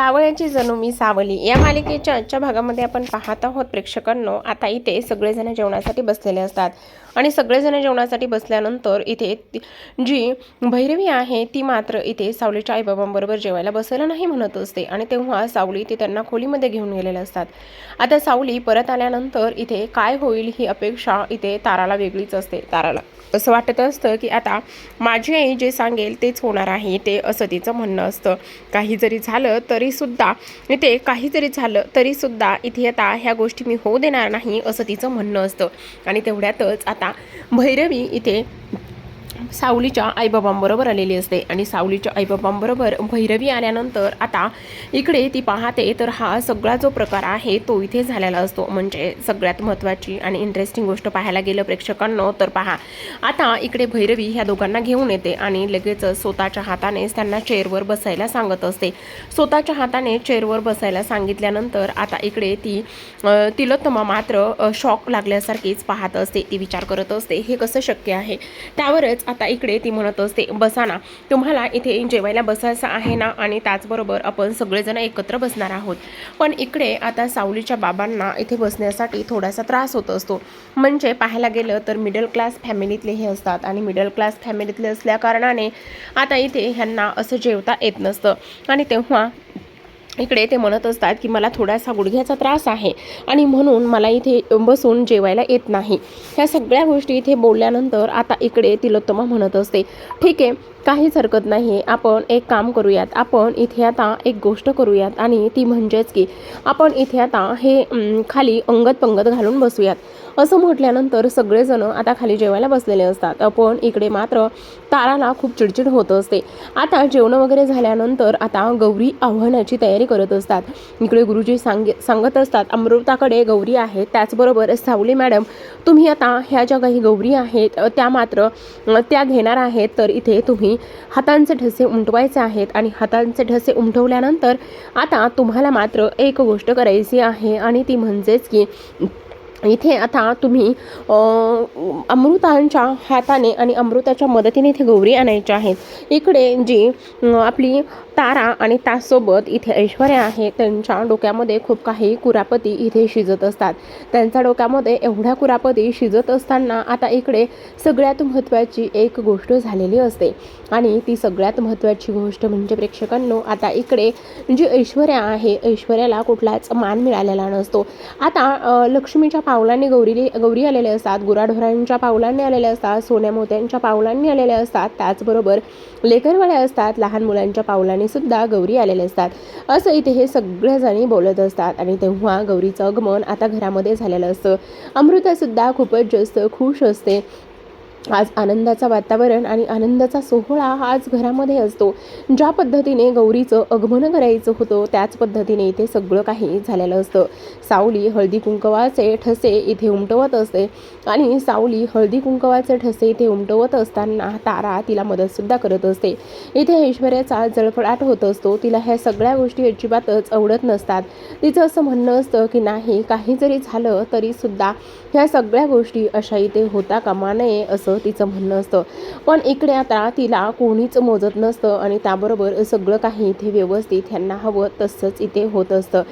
सावळ्याची जणू मी सावली. या मालिकेच्या आजच्या भागामध्ये आपण पाहत आहोत प्रेक्षकांनो आता इथे सगळेजण जेवणासाठी बसलेले असतात. आणि सगळेजण जेवणासाठी बसल्यानंतर इथे जी भैरवी आहे ती मात्र इथे सावलीच्या आईबाबांबरोबर जेवायला बसायला नाही म्हणत असते. आणि तेव्हा सावली ते त्यांना खोलीमध्ये घेऊन गेलेले असतात. आता सावली परत आल्यानंतर इथे काय होईल ही अपेक्षा इथे ताराला वेगळीच असते. ताराला असं वाटत असतं की आता माझी आई जे सांगेल तेच होणार आहे ते असं तिचं म्हणणं असतं. काही जरी झालं तरी तरीसुद्धा इथे काहीतरी झालं तरीसुद्धा इथे आता ह्या गोष्टी मी होऊ देणार नाही असं तिचं म्हणणं असतं. आणि तेवढ्यातच आता भैरवी इथे सावलीच्या आईबाबांबरोबर आलेली असते. आणि सावलीच्या आईबाबांबरोबर भैरवी आल्यानंतर आता इकडे ती पाहते तर हा सगळा जो प्रकार आहे तो इथे झालेला असतो. म्हणजे सगळ्यात महत्त्वाची आणि इंटरेस्टिंग गोष्ट पाहायला गेलं प्रेक्षकांना तर पहा. आता इकडे भैरवी ह्या दोघांना घेऊन येते आणि लगेच स्वतःच्या हातानेच त्यांना चेअरवर बसायला सांगत असते. स्वतःच्या हाताने चेअरवर बसायला सांगितल्यानंतर आता इकडे ती तिलोत्तमा मात्र शॉक लागल्यासारखीच पाहत असते. ती विचार करत असते हे कसं शक्य आहे? त्यावरच आता आता इकडे ती म्हणत असते बसा ना तुम्हाला इथे जेवायला बसायचं आहे ना? आणि त्याचबरोबर आपण सगळेजण एकत्र बसणार आहोत. पण इकडे आता सावलीच्या बाबांना इथे बसण्यासाठी थोडासा त्रास होत असतो. म्हणजे पाहायला गेलं तर मिडल क्लास फॅमिलीतले हे असतात आणि मिडल क्लास फॅमिलीतले असल्या कारणाने आता इथे ह्यांना असं जेवता येत नसतं. आणि तेव्हा इकडे ते म्हणत असतात की मला थोडासा गुडघ्याचा त्रास आहे आणि म्हणून मला इथे बसून जेवायला येत नाही. ह्या सगळ्या गोष्टी इथे बोलल्यानंतर आता इकडे तिलोत्तमा म्हणत असते ठीक आहे काहीच हरकत नाही आपण एक काम करूयात. आपण इथे आता एक गोष्ट करूयात आणि ती म्हणजेच की आपण इथे आता हे खाली अंगत पंगत घालून बसूयात. असं म्हटल्यानंतर सगळेजण आता खाली जेवायला बसलेले असतात. पण इकडे मात्र ताराला खूप चिडचिड होत असते. आता जेवण वगैरे झाल्यानंतर आता गौरी आव्हानाची तयारी करत असतात. इकडे गुरुजी सांगे सांगत असतात अमृताकडे गौरी आहे. त्याचबरोबर सावली मॅडम तुम्ही आता ह्या ज्या काही गौरी आहेत त्या मात्र त्या घेणार आहेत. तर इथे तुम्ही हातांचे ठसे उमटवायचे आहेत आणि हातांचे ठसे उमटवल्यानंतर आता तुम्हाला मात्र एक गोष्ट करायची आहे आणि ती म्हणजेच की इथे आता तुम्ही अमृतांच्या हाताने आणि अमृताच्या मदतीने इथे गौरी आणायच्या आहेत. इकडे जी आपली तारा आणि ताससोबत इथे ऐश्वर्या आहे त्यांच्या डोक्यामध्ये खूप काही कुरापती इथे शिजत असतात. त्यांच्या डोक्यामध्ये एवढ्या कुरापती शिजत असताना आता इकडे सगळ्यात महत्त्वाची एक गोष्ट झालेली असते. आणि ती सगळ्यात महत्त्वाची गोष्ट म्हणजे प्रेक्षकांनो आता इकडे जी ऐश्वर्या आहे ऐश्वर्याला कुठलाच मान मिळालेला नसतो. आता लक्ष्मीच्या पावलांनी गौरी गौरी आलेले असतात गुराढोरांच्या पावलांनी आलेले असतात सोन्या मोत्यांच्या पावलांनी आलेले असतात त्याचबरोबर लेकरवाड्या असतात लहान मुलांच्या पावलांनी सुद्धा गौरी आलेले असतात. असं इथे हे सगळ्याजणी बोलत असतात आणि तेव्हा गौरीचं आगमन आता घरामध्ये झालेलं असतं. अमृतासुद्धा खूपच जास्त खुश असते. आज आनंदाचा वातावरण आणि आनंदाचा सोहळा आज घरामध्ये असतो. ज्या पद्धतीने गौरीचं आगमन करायचं होतं त्याच पद्धतीने इथे सगळं काही झालेलं असतं. सावली हळदी कुंकवाचे ठसे इथे उमटवत असते आणि सावली हळदी कुंकवाचे ठसे इथे उमटवत असताना तारा तिला मदतसुद्धा करत असते. इथे ऐश्वर्याचा जळफळाट होत असतो. तिला ह्या सगळ्या गोष्टी अजिबातच आवडत नसतात. तिचं असं म्हणणं असतं की नाही काही जरी झालं तरीसुद्धा ह्या सगळ्या गोष्टी अशा इथे होता कामा नये असं तिचं म्हणणं असतं. पण इकडे आता तिला कोणीच मोजत नसतं आणि त्याबरोबर सगळं काही इथे व्यवस्थित ह्यांना हवं तसंच इथे होत असतं.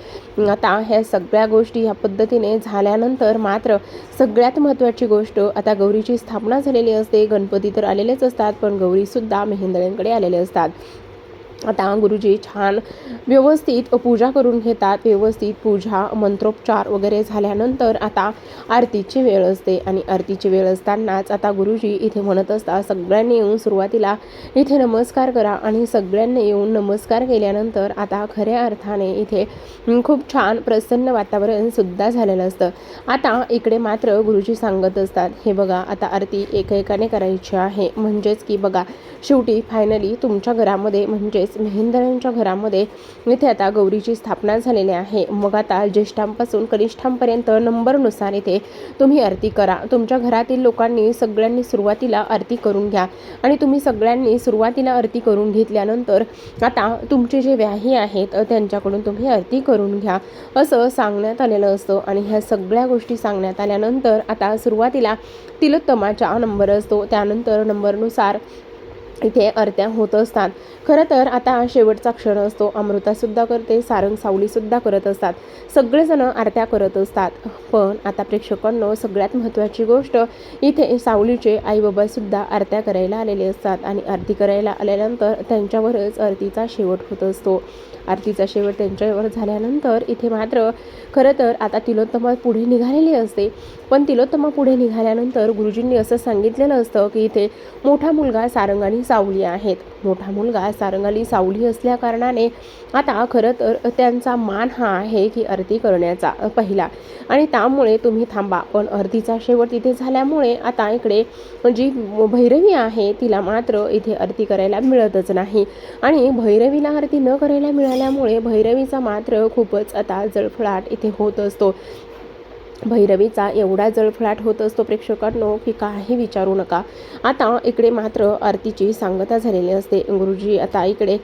आता ह्या सगळ्या गोष्टी ह्या पद्धतीने झाल्यानंतर मात्र सगळ्यात महत्त्वाची गोष्ट आता गौरीची स्थापना झालेली असते गणपती तर आलेलेच असतात पण गौरीसुद्धा मेहेंदळ्यांकडे आलेले असतात. आता गुरुजी छान व्यवस्थित पूजा करून घेतात व्यवस्थित पूजा मंत्रोपचार वगैरे झाल्यानंतर आता आरतीची वेळ असते आणि आरतीची वेळ असतानाच आता गुरुजी इथे म्हणत असता सगळ्यांनी येऊन सुरुवातीला इथे नमस्कार करा. आणि सगळ्यांनी येऊन नमस्कार केल्यानंतर आता खऱ्या अर्थाने इथे खूप छान प्रसन्न वातावरण सुद्धा झालेलं असतं. आता इकडे मात्र गुरुजी सांगत असतात हे बघा आता आरती एकेकाने करायची आहे. म्हणजेच की बघा शेवटी फायनली तुमच्या घरामध्ये म्हणजेच महेंद्रांच्या घरामध्ये इथे आता गौरीची स्थापना झालेली आहे. मग आता ज्येष्ठांपासून कनिष्ठांपर्यंत नंबरनुसार इथे तुम्ही आरती करा. तुमच्या घरातील लोकांनी सगळ्यांनी सुरुवातीला आरती करून घ्या आणि तुम्ही सगळ्यांनी सुरुवातीला आरती करून घेतल्यानंतर आता तुमचे जे व्याही आहेत त्यांच्याकडून तुम्ही आरती करून घ्या असं सांगण्यात आलेलं असतं आणि ह्या सगळ्या गोष्टी सांगण्यात आल्यानंतर आता सुरुवातीला तिलोत्तमाचा नंबर असतो. त्यानंतर नंबरनुसार इथे आरत्या होत असतात. खरं तर आता शेवटचा क्षण असतो. अमृतासुद्धा करते सारंग सावलीसुद्धा करत असतात. सगळेजणं आरत्या करत असतात. पण आता प्रेक्षकांनो सगळ्यात महत्त्वाची गोष्ट इथे सावलीचे आईबाबासुद्धा आरत्या करायला आलेले असतात आणि आरती करायला आल्यानंतर त्यांच्यावरच आरतीचा शेवट होत असतो. आरतीचा शेवट त्यांच्यावर झाल्यानंतर इथे मात्र खरं तर आता तिलोत्तमा पुढे निघालेली असते. पण तिलोत्तमा पुढे निघाल्यानंतर गुरुजींनी असं सांगितलेलं असतं की इथे मोठा मुलगा सारंग आणि सावली आहेत. मोठा मुलगा सारंगाली सावली असल्याकारणाने आता खरं तर त्यांचा मान हा आहे की आरती करण्याचा पहिला. आणि त्यामुळे तुम्ही थांबा पण आरतीचा शेवट इथे झाल्यामुळे आता इकडे जी भैरवी आहे तिला मात्र इथे आरती करायला मिळतच नाही. आणि भैरवीला आरती न करायला मिळाल्यामुळे भैरवीचा मात्र खूपच आता जळफळाट इथे होत असतो. भैरवीचा एवढा जळफळाट होत असतो प्रेक्षकांनो की काही विचारू नका. आता इकडे मात्र आरतीची सांगता झालेली असते. गुरुजी आता इकडे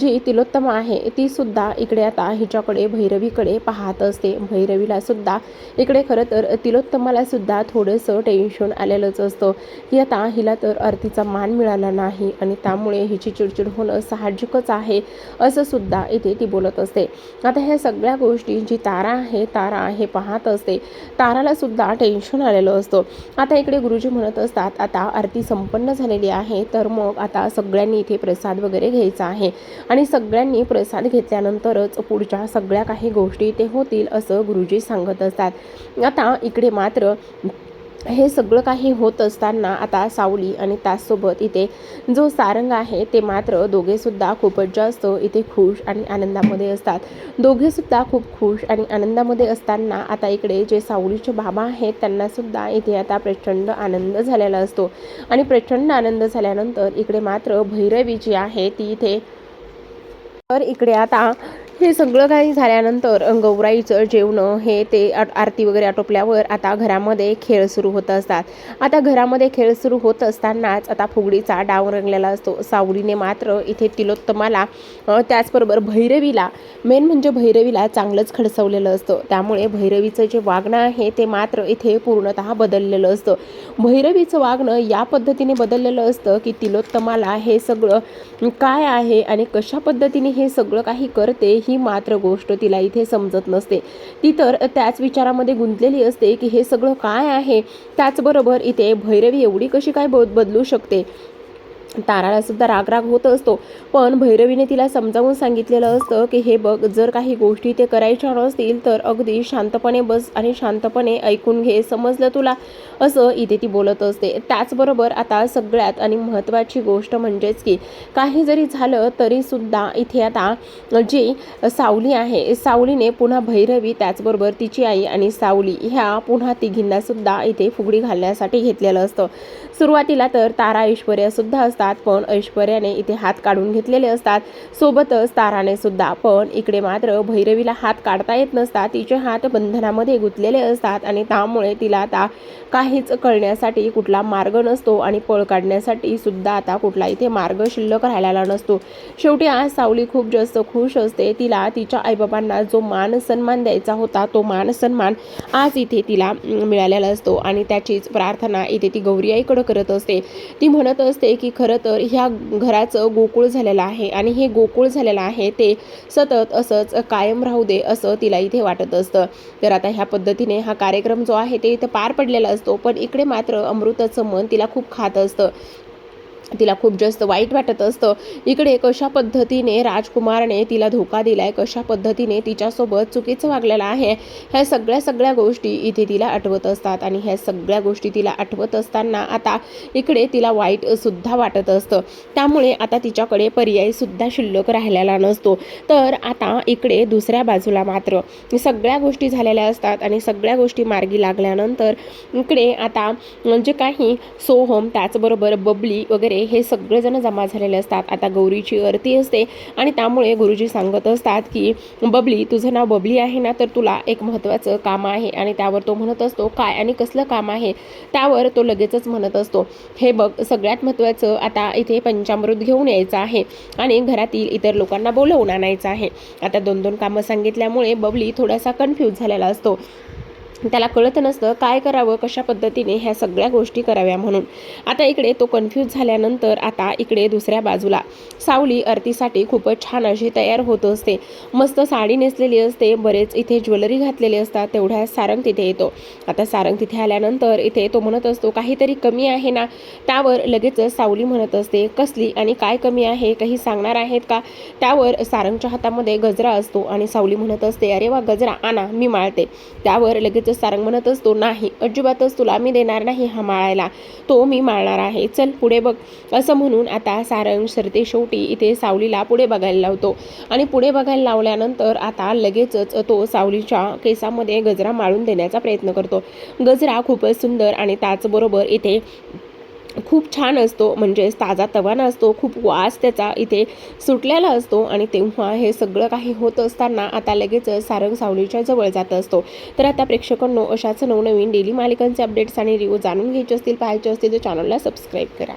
जी तिलोत्तमा आहे ती सुद्धा इकडे आता हिच्याकडे भैरवीकडे पाहत असते. भैरवीला सुद्धा इकडे खरं तर तिलोत्तमाला सुद्धा थोडंसं टेन्शन आलेलंच असतं की आता हिला तर आरतीचा मान मिळाला नाही आणि त्यामुळे हिची चिडचिड होणं साहजिकच आहे असं सुद्धा इथे ती बोलत असते. आता ह्या सगळ्या गोष्टी जी तारा आहे तारा हे पाहत असते. ताराला सुद्धा टेन्शन आलेलं असतं. आता इकडे गुरुजी म्हणत असतात आता आरती संपन्न झालेली आहे तर मग आता सगळ्यांनी इथे प्रसाद वगैरे घ्यायचा आहे. आणि सगळ्यांनी प्रसाद घेतल्यानंतरच पुढच्या सगळ्या काही गोष्टी ते होतील असं गुरुजी सांगत असतात. आता इकडे मात्र हे सगळं काही होत असताना आता सावली आणि त्याचसोबत इथे जो सारंग आहे ते मात्र दोघेसुद्धा खूपच जास्त इथे खुश आणि आनंदामध्ये असतात. दोघेसुद्धा खूप खुश आणि आनंदामध्ये असताना आता इकडे जे सावलीचे बाबा आहेत त्यांनासुद्धा इथे आता प्रचंड आनंद झालेला असतो. आणि प्रचंड आनंद झाल्यानंतर इकडे मात्र भैरवी जी आहे ती इथे तर इकडे आता हे सगळं काही झाल्यानंतर गौराईचं जेवणं हे ते आरती वगैरे आटोपल्यावर आता घरामध्ये खेळ सुरू होत असतात. आता घरामध्ये खेळ सुरू होत असतानाच आता फुगडीचा डाव रंगलेला असतो. सावलीने मात्र इथे तिलोत्तमाला त्याचबरोबर भैरवीला मेन म्हणजे भैरवीला चांगलंच खडसवलेलं असतं. त्यामुळे भैरवीचं जे वागणं आहे ते मात्र इथे पूर्णतः बदललेलं असतं. भैरवीचं वागणं या पद्धतीने बदललेलं असतं की तिलोत्तमाला हे सगळं काय आहे आणि कशा पद्धतीने हे सगळं काही करते ही मात्र गोष्ट तिला इथे समजत नसते. ती तर त्याच विचारामध्ये गुंतलेली असते की हे सगळं काय आहे? त्याचबरोबर इथे भैरवी एवढी कशी काय बदलू शकते? ताराला सुद्धा राग होत असतो. पण भैरवीने तिला समजावून सांगितलेलं असतं की हे बघ जर काही गोष्टी ते करायच्या नसतील तर अगदी शांतपणे बस आणि शांतपणे ऐकून घे समजलं तुला? असं इथे ती बोलत असते. त्याचबरोबर आता सगळ्यात आणि महत्त्वाची गोष्ट म्हणजेच की काही जरी झालं तरीसुद्धा इथे आता जी सावली आहे सावलीने पुन्हा भैरवी त्याचबरोबर तिची आई आणि सावली ह्या पुन्हा तिघींनासुद्धा इथे फुगडी घालण्यासाठी घेतलेलं असतं. सुरुवातीला तर तारा ऐश्वर्यासुद्धा असतात पण ऐश्वर्याने इथे हात काढून घेतलेले असतात. सोबतच ताराने सुद्धा पण इकडे मात्र भैरवीला हात काढता येत नसतात. तिचे हात बंधनामध्ये गुंतलेले असतात आणि त्यामुळे तिला आता काहीच कळण्यासाठी कुठला मार्ग नसतो आणि पळ काढण्यासाठी सुद्धा आता कुठला इथे मार्ग शिल्लक राहिलेला नसतो. शेवटी आज सावली खूप जास्त खुश असते. तिला तिच्या आईबाबांना जो मान सन्मान द्यायचा होता तो मान सन्मान आज इथे तिला मिळालेला असतो आणि त्याचीच प्रार्थना इथे ती गौरी आईकडं करत असते. ती म्हणत असते की खरं तर ह्या घराचं गोकुळ झालेलं आहे आणि हे गोकुळ झालेलं आहे ते सतत असंच कायम राहू दे असं तिला इथे वाटत असतं. तर आता ह्या पद्धतीने हा कार्यक्रम जो आहे ते इथं पार पडलेला असतो पण इकडे मात्र अमृताचं मन तिला खूप खात असतं. तिला खूप जास्त वाईट वाटत असतं. इकडे कशा पद्धतीने राजकुमारने तिला धोका दिलाय कशा पद्धतीने तिच्यासोबत चुकीचं वागलेलं आहे ह्या सगळ्या सगळ्या गोष्टी इथे तिला आठवत असतात आणि ह्या सगळ्या गोष्टी तिला आठवत असताना आता इकडे तिला वाईट सुद्धा वाटत असतं. त्यामुळे आता तिच्याकडे पर्याय सुद्धा शिल्लक राहिलेला नसतो. तर आता इकडे दुसऱ्या बाजूला मात्र सगळ्या गोष्टी झालेल्या असतात आणि सगळ्या गोष्टी मार्गी लागल्यानंतर इकडे आता जे काही सोहम त्याचबरोबर बबली वगैरे हे सगळेजण जमा झालेले असतात. आता गौरीची आरती असते आणि त्यामुळे गुरुजी सांगत असतात की बबली तुझं नाव बबली आहे ना तर तुला एक महत्त्वाचं काम आहे. आणि त्यावर तो म्हणत असतो काय आणि कसलं काम आहे? त्यावर तो लगेचच म्हणत असतो हे बघ सगळ्यात महत्त्वाचं आता इथे पंचामृत घेऊन यायचं आहे आणि घरातील इतर लोकांना बोलवून आणायचं आहे. आता दोन दोन कामं सांगितल्यामुळे बबली थोडासा कन्फ्यूज झालेला असतो. त्याला कळत नसतं काय करावं कशा पद्धतीने ह्या सगळ्या गोष्टी कराव्या म्हणून. आता इकडे तो कन्फ्यूज झाल्यानंतर आता इकडे दुसऱ्या बाजूला. सावली आरतीसाठी खूपच छान अशी तयार होत असते. मस्त साडी नेसलेली असते. बरेच इथे ज्वेलरी घातलेली असतात. तेवढ्या सारंग तिथे येतो. आता सारंग तिथे आल्यानंतर इथे तो म्हणत असतो काहीतरी कमी आहे ना? त्यावर लगेच सावली म्हणत असते कसली आणि काय कमी आहे? काही सांगणार आहेत का? त्यावर सारंगच्या हातामध्ये गजरा असतो आणि सावली म्हणत असते अरे वा गजरा आणा मी माळते. त्यावर लगेच सारंग म्हणत असतो नाही. अजिबातच तुला मी देणार नाही हा माळायला. तो मी माळणार आहे. चल पुढे बघ. असं म्हणून आता सारंग सरते शेवटी इथे सावलीला पुढे बघायला लावतो. आणि पुढे बघायला लावल्यानंतर आता लगेचच तो सावलीच्या केसामध्ये गजरा माळून देण्याचा प्रयत्न करतो. गजरा खूपच सुंदर आणि त्याचबरोबर इथे खूप छान असतो म्हणजेच ताजा तवाना असतो खूप वास त्याचा इथे सुटलेला असतो आणि तेव्हा हे सगळं काही होत असताना आता लगेच सारंग सावलीच्या जवळ जात असतो. तर आता प्रेक्षकांनो अशाच नवनवीन डेली मालिकांचे अपडेट्स आणि रिव्ह्यू जाणून घ्यायचे असतील पाहायचे असतील तर चॅनलला सबस्क्राईब करा.